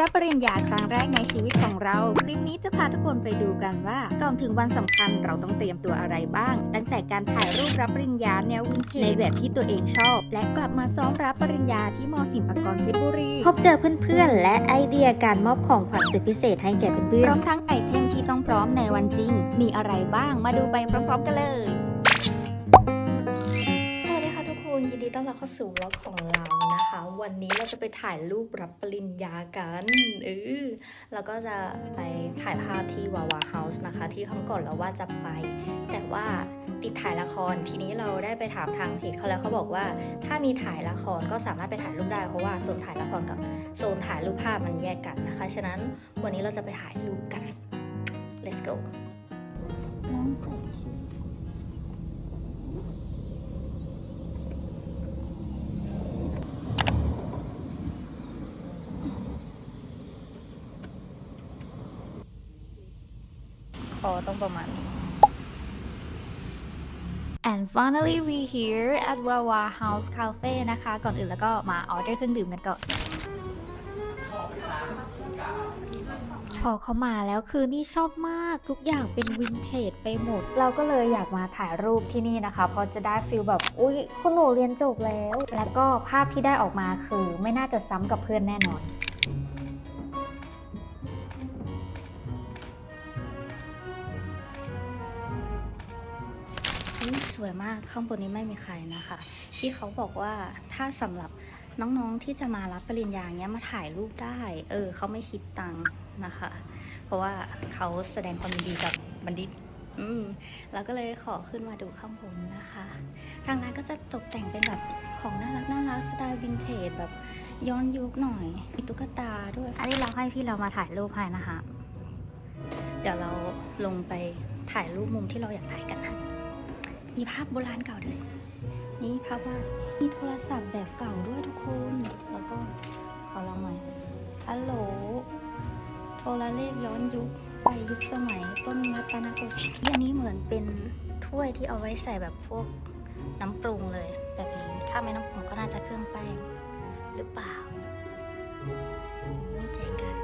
รับปริญญาครั้งแรกในชีวิตของเรา คลิปนี้จะพาทุกคนไปดูกันว่าก่อนถึงวันสำคัญเราต้องเตรียมตัวอะไรบ้าง ตั้งแต่การถ่ายรูปรับปริญญาแนววินเทจในแบบที่ตัวเองชอบ และกลับมาซ้อมรับปริญญาที่มศิลปากรเพชรบุรี พบเจอเพื่อนๆ และไอเดียการมอบของขวัญสุดพิเศษให้แก่เพื่อนๆพร้อมทั้งไอเทมที่ต้องพร้อมในวันจริง มีอะไรบ้างมาดูไปพร้อมๆกันเลย สวัสดีค่ะทุกคนยินดีต้อนรับเข้าสู่วล็อกของเรา วันนี้เราจะไปถ่ายรูปรับปริญญากันเออแล้วก็จะไปถ่ายภาพที่วาวาเฮาส์นะคะ ที่ครั้งก่อนเราว่าจะไป แต่ว่าติดถ่ายละคร ทีนี้เราได้ไปถามทางเพจเขาแล้วเขาบอกว่า ถ้ามีถ่ายละครก็สามารถไปถ่ายรูปได้เพราะว่าโซนถ่ายละครกับโซนถ่ายรูปภาพมันแยกกันนะคะ ฉะนั้นวันนี้เราจะไปถ่ายรูปกัน let's go น้องใส่ อต้องประมาณนี้ And finally we here at Wawa House Cafe นะคะ ก่อนอื่นแล้วก็มาออเดอร์เครื่องดื่มกันก่อนพอเขามาแล้วคือนี่ชอบมากทุกอย่างเป็นวินเทจไปหมด เราก็เลยอยากมาถ่ายรูปที่นี่นะคะเพราะจะได้ฟิลแบบ อุ๊ยคุณหนูเรียนจบแล้ว แล้วก็ภาพที่ได้ออกมาคือไม่น่าจะซ้ำกับเพื่อนแน่นอน วยมากข้างบนนี้ไม่มีใครนะคะ ที่เขาบอกว่าถ้าสำหรับน้องๆที่จะมารับปริญญาเนี้ยมาถ่ายรูปได้ เออเขาไม่คิดตังค์นะคะ เพราะว่าเขาแสดงความยินดีกับบัณฑิตอืมเราก็เลยขอขึ้นมาดูข้างบนนะคะ ทางร้านก็จะตกแต่งเป็นแบบของน่ารักน่ารักสไตล์วินเทจแบบย้อนยุคหน่อยมีตุ๊กตาด้วย อันนี้เราให้พี่เรามาถ่ายรูปให้นะคะ เดี๋ยวเราลงไปถ่ายรูปมุมที่เราอยากถ่ายกันนะ มีภาพโบราณเก่าด้วย นี่ภาพว่ามีโทรศัพท์แบบเก่าด้วยทุกคน แล้วก็ขอลองหน่อยฮัลโหล โทรเลขย้อนยุคไปยุคสมัยต้นรัตนโกสินทร์อันนี้เหมือนเป็นถ้วยที่เอาไว้ใส่แบบพวกน้ำปรุงเลย แบบนี้ ถ้าไม่น้ำปรุงก็น่าจะเครื่องแป้งหรือเปล่าไม่แจ้งกัน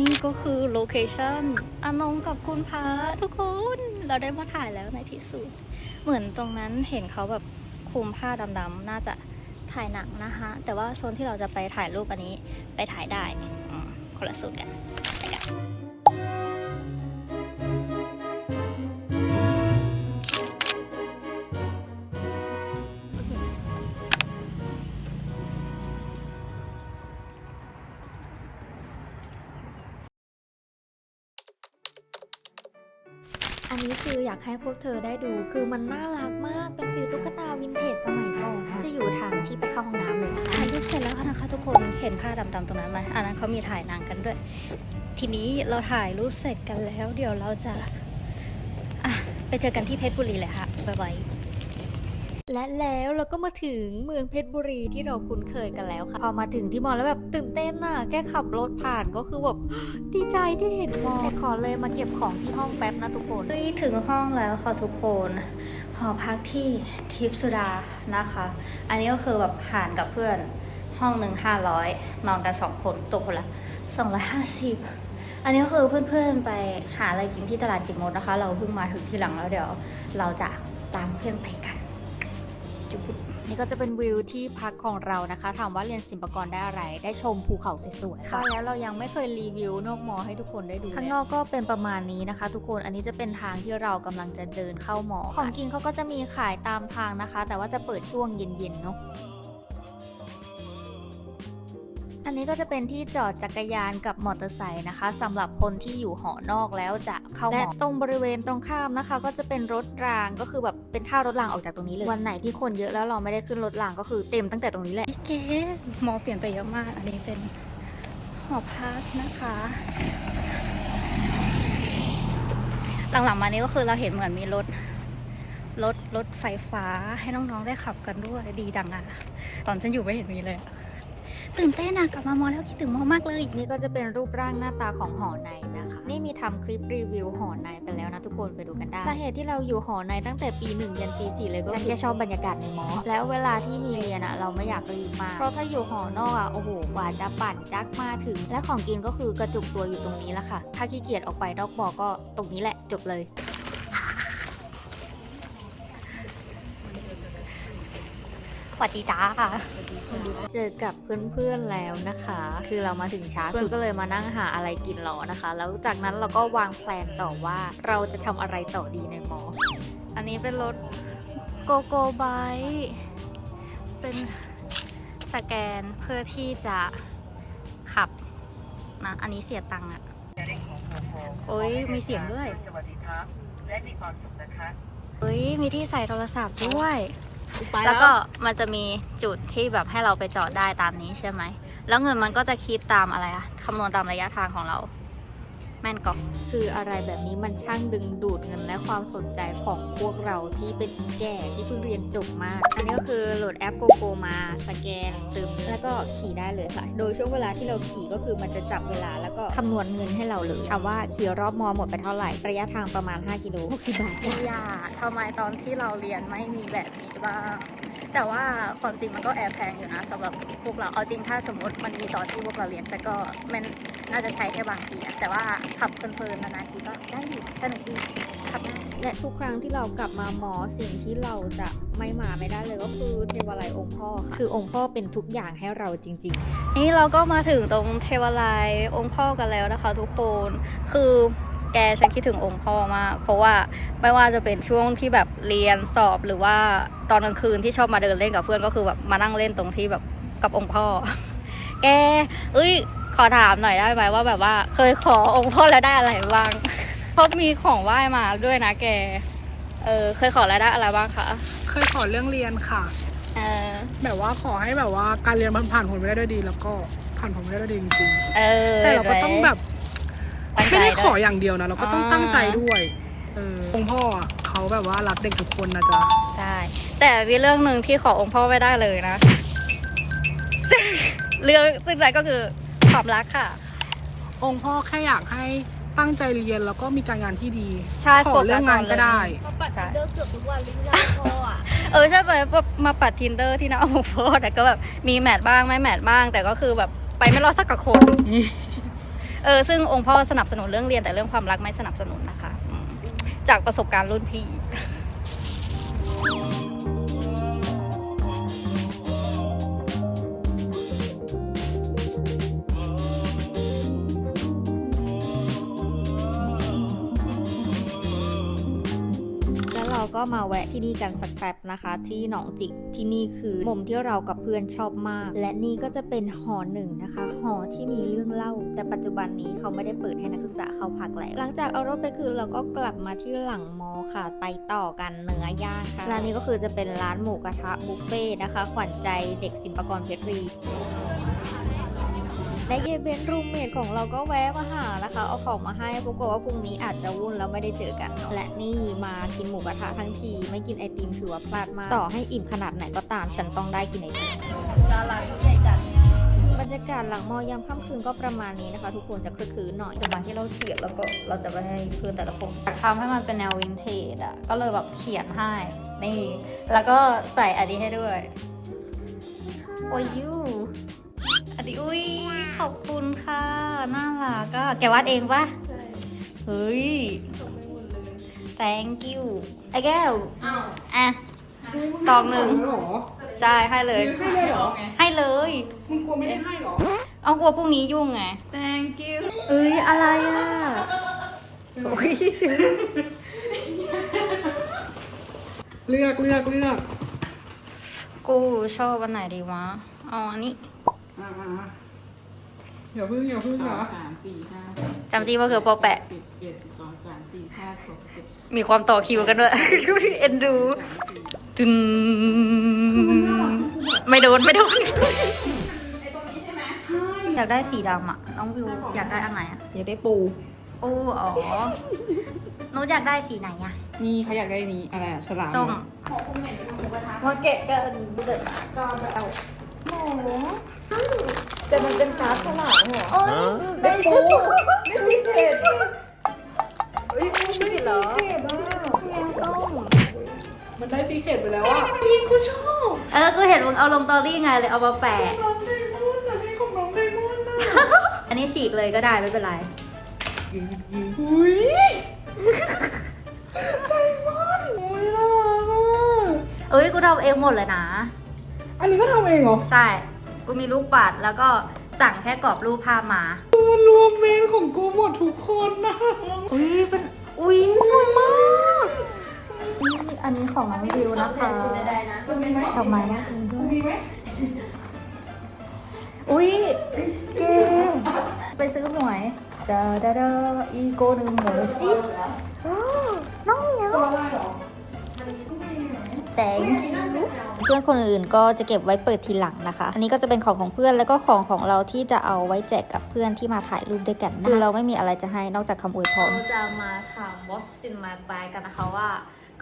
นี่ก็คือโลเคชั่นอานงกับคุณพาทุกคน เราได้มาถ่ายแล้วในที่สุด เหมือนตรงนั้นเห็นเขาแบบคลุมผ้าดำๆ น่าจะถ่ายหนังนะคะ แต่ว่าโซนที่เราจะไปถ่ายรูปอันนี้ไปถ่ายได้คนละสูตรกัน นี้คืออยากให้พวกเธอได้ดู คือมันน่ารักมาก เป็นฟิลตุ๊กตาวินเทจสมัยก่อนนะจะอยู่ทางที่ไปเข้าห้องน้ำเลยนะคะถ่ายรูปเสร็จแล้วนะคะทุกคนเห็นผ้าดำๆตรงนั้นไหมอันนั้นเขามีถ่ายนางกันด้วย ทีนี้เราถ่ายรูปเสร็จกันแล้ว เดี๋ยวเราจะะไปเจอกันที่เพชรบุรีเลยค่ะบ๊ายบาย และแล้วเราก็มาถึงเมืองเพชรบุรีที่เราคุ้นเคยกันแล้วค่ะ พอมาถึงที่มอแล้วแบบตื่นเต้นน่ะ แค่ขับรถผ่านก็คือแบบดีใจที่เห็นมอแต่ขอเลยมาเก็บของที่ห้องแป๊บนะทุกคนเฮ้ยถึงห้องแล้วค่ะทุกคนหอพักที่ทิพสุดานะคะ อันนี้ก็คือแบบหารกับเพื่อนห้องหนึ่งห้าร้อยนอนกันสองคนตกคนละสองร้อยห้าสิบอันนี้ก็คือเพื่อนๆไปหาอะไรกินที่ตลาดจิมมดนะคะ เราเพิ่งมาถึงที่หลังแล้วเดี๋ยว เราจะตามเพื่อนไปกัน นี่ก็จะเป็นวิวที่พักของเรานะคะ ถามว่าเรียนศิลปากรได้อะไร ได้ชมภูเขาสวยๆค่ะ แล้วเรายังไม่เคยรีวิวนอกมอให้ทุกคนได้ดู ข้างนอกก็เป็นประมาณนี้นะคะ ทุกคน อันนี้จะเป็นทางที่เรากำลังจะเดินเข้ามอ ของกินเขาก็จะมีขายตามทางนะคะ แต่ว่าจะเปิดช่วงเย็นๆเนาะ อันนี้ก็จะเป็นที่จอดจักรยานกับมอเตอร์ไซค์นะคะสำหรับคนที่อยู่หอนอกแล้วจะเข้าและตรงบริเวณตรงข้ามนะคะ ก็จะเป็นรถรางก็คือแบบเป็นท่ารถรางออกจากตรงนี้เลยวันไหนที่คนเยอะแล้วเราไม่ได้ขึ้นรถรางก็คือเต็มตั้งแต่ตรงนี้แหละพี่เก๋มอเปลี่ยนไปเยอะมาก อันนี้เป็นหอพักนะคะหลังๆมานี้ก็คือเราเห็นเหมือนมีรถรถรถไฟฟ้าให้น้องๆได้ขับกันด้วยดีจังอะตอนฉันอยู่ไม่เห็นมีเลยอะ ตื่นเต้นอะกลับมามอแล้วคิดถึงมอมากเลย นี่ก็จะเป็นรูปร่างหน้าตาของหอในนะคะ นี่มีทำคลิปรีวิวหอในไปแล้วนะทุกคนไปดูกันได้ สาเหตุที่เราอยู่หอในตั้งแต่ปี1ยันปี4เลยก็ฉันแค่ชอบบรรยากาศในมอ แล้วเวลาที่มีเรียนอะเราไม่อยากรีบมากเพราะถ้าอยู่หอนอกอะโอ้โหกว่าจะปั่นจักมาถึง และของกินก็คือกระจุกตัวอยู่ตรงนี้แหละค่ะ ถ้าขี้เกียจออกไปนอกบอกก็ตรงนี้แหละจบเลย วัสดีจ้าค่ะเจอกับเพื่อนๆแล้วนะคะ คือเรามาถึงช้าเพื่อนก็เลยมานั่งหาอะไรกินรอนะคะ แล้วจากนั้นเราก็วางแผนต่อว่าเราจะทำอะไรต่อดีในมอ อันนี้เป็นรถโกโกไบเป็นสแกนเพื่อที่จะขับนะอันนี้เสียตังค์อะโอ้ยมีเสียงด้วยสวัสดีครับและมีความสุขนะคะเฮ้ยมีที่ใส่โทรศัพท์ด้วย แล้วก็มันจะมีจุดที่แบบให้เราไปจอดได้ตามนี้ใช่ไหม แล้วเงินมันก็จะคิดตามอะไรอะคำนวณตามระยะทางของเรา แม่นก่อนคืออะไรแบบนี้มันช่างดึงดูดเงินและความสนใจของพวกเราที่เป็นแก่ที่เพิ่งเรียนจบมาก อันนี้ก็คือโหลดแอปโกโกมาสแกนตึมแล้วก็ขี่ได้เลยค่ะ โดยช่วงเวลาที่เราขี่ก็คือมันจะจับเวลาแล้วก็คำนวณเงินให้เราเลยถามว่าขี่รอบมอหมดไปเท่าไหร่ระยะทางประมาณ 5 กิโล60บาทอย่าทำไมตอนที่เราเรียนไม่มีแบบนี้ บ้าง แต่ว่าความจริงมันก็แอบแพงอยู่นะสำหรับพวกเราเอาจริงถ้าสมมติมันมีตอนที่พวกเราเรียนแต่ก็มันน่าจะใช้แค่บางทีอะแต่ว่าขับเพลินๆนานๆทีก็ได้อยู่สนุกดีขับง่ายและทุกครั้งที่เรากลับมาหมอสิ่งที่เราจะไม่มาไม่ได้เลยก็คือเทวาลัยองค์พ่อค่ะคือองค์พ่อเป็นทุกอย่างให้เราจริง ๆ นี่เราก็มาถึงตรงเทวาลัยองค์พ่อกันแล้วนะคะ ทุกคนคือ แกฉันคิดถึงองค์พ่อมาก เพราะว่าไม่ว่าจะเป็นช่วงที่แบบเรียนสอบหรือว่าตอนกลางคืนที่ชอบมาเดินเล่นกับเพื่อนก็คือแบบมานั่งเล่นตรงที่แบบกับองค์พ่อ แกเอ้ยขอถามหน่อยได้ไหมว่าแบบว่า เคยขอองค์พ่อแล้วได้อะไรบ้างเพราะมีของไหว้มาด้วยนะแก เออเคยขอแล้วได้อะไรบ้างคะ เคยขอเรื่องเรียนค่ะ เออ แบบว่าขอให้แบบว่าการเรียนมันผ่านผลไปได้ด้วยดี แล้วก็ผ่านผลไปได้ด้วยดีจริงเออๆแต่เราก็ต้องแบบ ตั้งใจไม่ได้ขอด้วย อย่างเดียวนะ เราก็ต้องอ่า ตั้งใจด้วยเออองค์พ่ออะเขาแบบว่ารักเด็กทุกคนนะจ๊ะใช่แต่มีเรื่องหนึ่งที่ขอองค์พ่อไม่ได้เลยนะซึ่งเรื่องซึ่งนั้นก็คือความรักค่ะ องค์พ่อแค่อยากให้ตั้งใจเรียนแล้วก็มีการงานที่ดีใช่ขอเรื่องงานก็ได้ใช่เออใช่ไปแบบมาปัดทินเดอร์ที่หน้าองค์พ่อแต่ก็แบบมีแมทบ้างไม่แมทบ้าง แต่ก็คือแบบไปไม่รอดสักกับคน เออซึ่งองค์พ่อสนับสนุนเรื่องเรียนแต่เรื่องความรักไม่สนับสนุนนะคะ จากประสบการณ์รุ่นพี่ ก็มาแวะที่นี่กันสักแป๊บนะคะ ที่หนองจิกที่นี่คือมุมที่เรากับเพื่อนชอบมาก และนี่ก็จะเป็นหอหนึ่งนะคะหอที่มีเรื่องเล่า แต่ปัจจุบันนี้เขาไม่ได้เปิดให้นักศึกษาเข้าพักแล้วหลังจากเอารถไปคืนเราก็กลับมาที่หลังมอค่ะไปต่อกันเนื้อย่างค่ะร้านนี้ก็คือจะเป็นร้านหมูกระทะบุฟเฟ่นะคะ ขวัญใจเด็กศิลปกรเพชรรี และเยเบนรูมเมทของเราก็แวะมาหานะคะ เอาของมาให้ปรากฏว่าพรุ่งนี้อาจจะวุ่นแล้วไม่ได้เจอกันเนาะและนี่มากินหมูกระทะทั้งที ไม่กินไอติมถือว่าพลาดมาก ต่อให้อิ่มขนาดไหนก็ตามฉันต้องได้กินไอติมดาราชุดใหญ่จัดบรรยากาศหลังมอยามค่ำคืนก็ประมาณนี้นะคะ ทุกคนจะคลึกคลืนหน่อยจังหวะที่เราเขียนแล้วก็เราจะไปให้เพื่อนแต่ละคนอยากทำให้มันเป็นแนววินเทจอะก็เลยแบบเขียนให้นี่แล้วก็ใส่อันนี้ให้ด้วยโอ้ยยู อันนี้อุ้ยขอบคุณค่ะ น่ารักก็แกวาดเองปะใช่เฮ้ย thank you ไอ้แก้วอะ ซองหนึ่งใช่ให้เลย ให้เลยเหรอให้เลย มึงกลัวไม่ได้ให้เหรอ เอากลัวพรุ่งนี้ยุ่งไง thank you เอ้ยอะไรอะโอ้ยเลือกเลือกเลือก กูชอบอันไหนดีวะเอาอันนี้ อ่าอย่าพึ่งอย่าพึ่งสอนะงสามสี่ห้าจำจีว่าคือโปรแปะสิบสิบเอ็ดสิบสองสามสี่ห้าหกเจ็ดมีความต่อคิวกันด้วย ดูดิเอ็นดูสามสี่ตึงไม่โดนไม่โดนอยากได้สีดำอะ น้องวิวอยากได้อันไหนอะอยากได้ปูอู้อ๋อหนูอยากได้สีไหนอะนี่เขาอยากได้นี้อะไรอะฉลามส้มมาเกะกันเกิด แต่มันเป็นการ์ดฉลามเหรอโอ้ยได้ปูได้สีเผ็ดเฮ้ยไม่ผิดเหรอแกงส้มมันได้ซีเค็ดไปแล้วอะพี่กูชอบเออกูเห็นมึงเอาลงตอรี่ไงเลยเอามาแปะน้องไดมอนด์อะที่ของน้องไดมอนด์อะอันนี้ฉีกเลยก็ได้ไม่เป็นไรอุ้ยไดมอนด์โอ้ยน่ารักอะเอ้ยกูทำเองหมดเลยนะ อันนี้ก็ทำเองเหรอใช่ กูมีลูกปัดแล้วก็สั่งแค่กรอบรูปภาพมามันรวมเมนของกูหมดทุกคนนะอุ้ยเป็นอุ้ยสวยมากนี่อันนี้ของน้องดิวนะคะดอกไม้นะมีไหมอุ้ยเก่งไปซื้อหวยดาดาดาอีโกหนึ่งหมูจิ๊บอ้าวน้องเหมียว ตัวอะไรเหรอแต่เพื่อนคนอื่นก็จะเก็บไว้เปิดทีหลังนะคะ อันนี้ก็จะเป็นของของเพื่อนแล้วก็ของของเราที่จะเอาไว้แจกกับเพื่อนที่มาถ่ายรูปด้วยกันนะคือเราไม่มีอะไรจะให้นอกจากคำอวยพรเราจะมาถามบอสซินมาบายกันนะคะว่า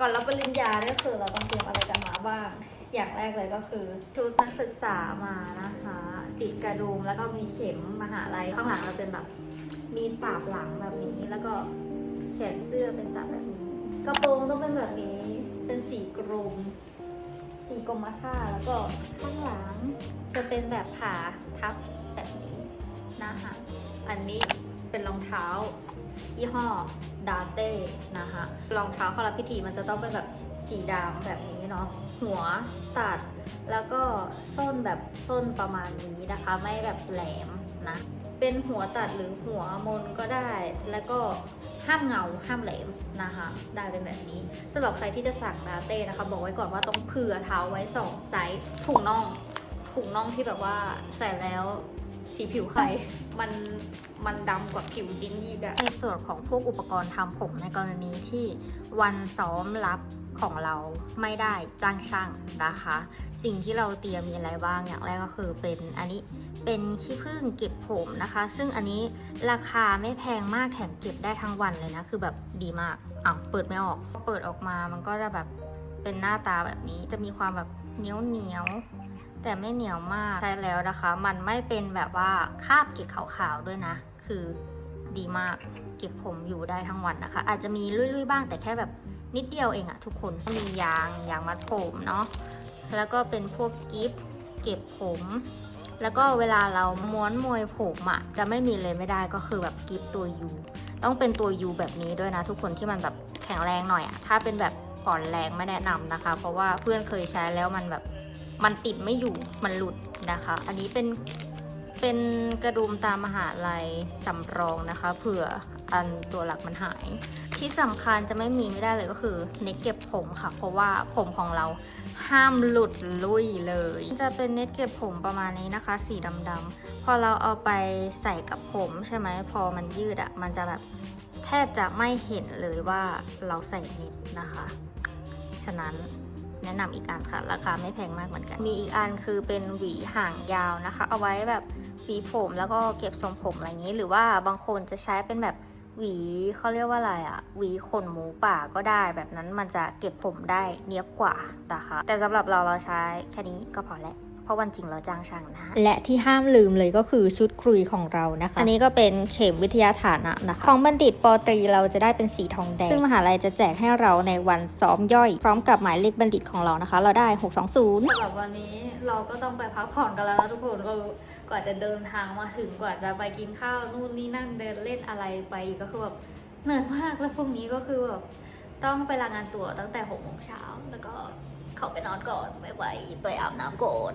ก่อนรับปริญญาเนี่ยคือเราต้องเตรียมอะไรกันมาบ้าง อย่างแรกเลยก็คือชุดนักศึกษามานะคะ ติดกระดุมแล้วก็มีเข็มมหาลัยข้างหลังเราเป็นแบบมีสาบหลังแบบนี้แล้วก็แขนเสื้อเป็นสาบแบบนี้ กระโปรงต้องเป็นแบบนี้ เป็นสีกรม สีกรมท่าแล้วก็ข้างหลังจะเป็นแบบผ่าทับแบบนี้นะคะอันนี้เป็นรองเท้า ยี่ห้อดาเต้นะคะรองเท้าเข้ารับพิธีมันจะต้องเป็นแบบสีดำแบบนี้เนาะหัวตัด แล้วก็ส้นแบบส้นประมาณนี้นะคะ ไม่แบบแหลมนะ เป็นหัวตัดหรือหัวมนก็ได้ แล้วก็ห้ามเงาห้ามแหลมนะคะ ได้เป็นแบบนี้สำหรับใครที่จะสั่งดาเต้นะคะ บอกไว้ก่อนว่าต้องเผื่อเท้าไว้สองไซส์ถุงน่องถุงน่องที่แบบว่าใส่แล้วสีผิวใครมันมันดำกว่าผิวจริงอีกอะในส่วนของพวกอุปกรณ์ทำผมในกรณีที่วันซ้อมรับ ของเราไม่ได้จ้างช่างนะคะ สิ่งที่เราเตรียมมีอะไรบ้างอย่างแรกก็คือเป็นอันนี้เป็นขี้ผึ้งเก็บผมนะคะ ซึ่งอันนี้ราคาไม่แพงมากแถมเก็บได้ทั้งวันเลยนะคือแบบดีมากอ้าวเปิดไม่ออกเปิดออกมามันก็จะแบบเป็นหน้าตาแบบนี้จะมีความแบบเหนียวเหนียวแต่ไม่เหนียวมากใช่แล้วนะคะ มันไม่เป็นแบบว่าคาบเกล็ดขาวๆด้วยนะ คือดีมากเก็บผมอยู่ได้ทั้งวันนะคะ อาจจะมีลุยๆบ้างแต่แค่แบบ นิดเดียวเองอะทุกคนมียางยางมัดผมเนาะแล้วก็เป็นพวกกิฟเก็บผม แล้วก็เวลาเราม้วนมวยผมอะจะไม่มีเลยไม่ได้ก็คือแบบกิฟตัวยูต้องเป็นตัวยูแบบนี้ด้วยนะทุกคนที่มันแบบแข็งแรงหน่อยอะถ้าเป็นแบบอ่อนแรงไม่แนะนำนะคะ เพราะว่าเพื่อนเคยใช้แล้วมันแบบมันติดไม่อยู่มันหลุดนะคะ อันนี้เป็นเป็นกระดุมตามมหาลัยสำรองนะคะ เผื่อ อันตัวหลักมันหาย ที่สำคัญจะไม่มีไม่ได้เลยก็คือเน็ตเก็บผมค่ะ เพราะว่าผมของเราห้ามหลุดลุยเลย จะเป็นเน็ตเก็บผมประมาณนี้นะคะ สีดำๆพอเราเอาไปใส่กับผมใช่ไหมพอมันยืดอะ่ะมันจะแบบแทบจะไม่เห็นเลยว่าเราใส่เน็ตนะคะ ฉะนั้นแนะนำอีกอันค่ะ ราคาไม่แพงมากเหมือนกัน มีอีกอันคือเป็นหวีห่างยาวนะคะ เอาไว้แบบหวีผมแล้วก็เก็บทรงผมอะไรอย่างนี้ หรือว่าบางคนจะใช้เป็นแบบ หวีเขาเรียกว่าอะไรอะหวีขนหมูป่าก็ได้ แบบนั้นมันจะเก็บผมได้เนียบกว่านะคะ แต่สำหรับเราเราใช้แค่นี้ก็พอแล้ว ราะวันจริงเราจ้างช่างนะและที่ห้ามลืมเลยก็คือชุดครุยของเรานะคะ อันนี้ก็เป็นเข็มวิทยาฐานะนะคะของบัณฑิตปอตรีเราจะได้เป็นสีทองแดงซึ่งมหาลัยจะแจกให้เราในวันซ้อมย่อย พร้อมกับหมายเลขบัณฑิตของเรานะคะ เราได้ 620สำหรับวันนี้เราก็ต้องไปพักผ่อนกันแล้วนะทุกคนก็กว่าจะเดินทางมาถึงกว่าจะไปกินข้าวนู่นนี่นั่นเดินเล่นอะไรไปอีกก็คือแบบเหนื่อยมากแล้วพรุ่งนี้ก็คือแบบต้องไปรายงานตัวตั้งแต่หกโมงเช้าแล้วก็เขาไปนอนก่อนไปไหวไปอาบน้ำก่อน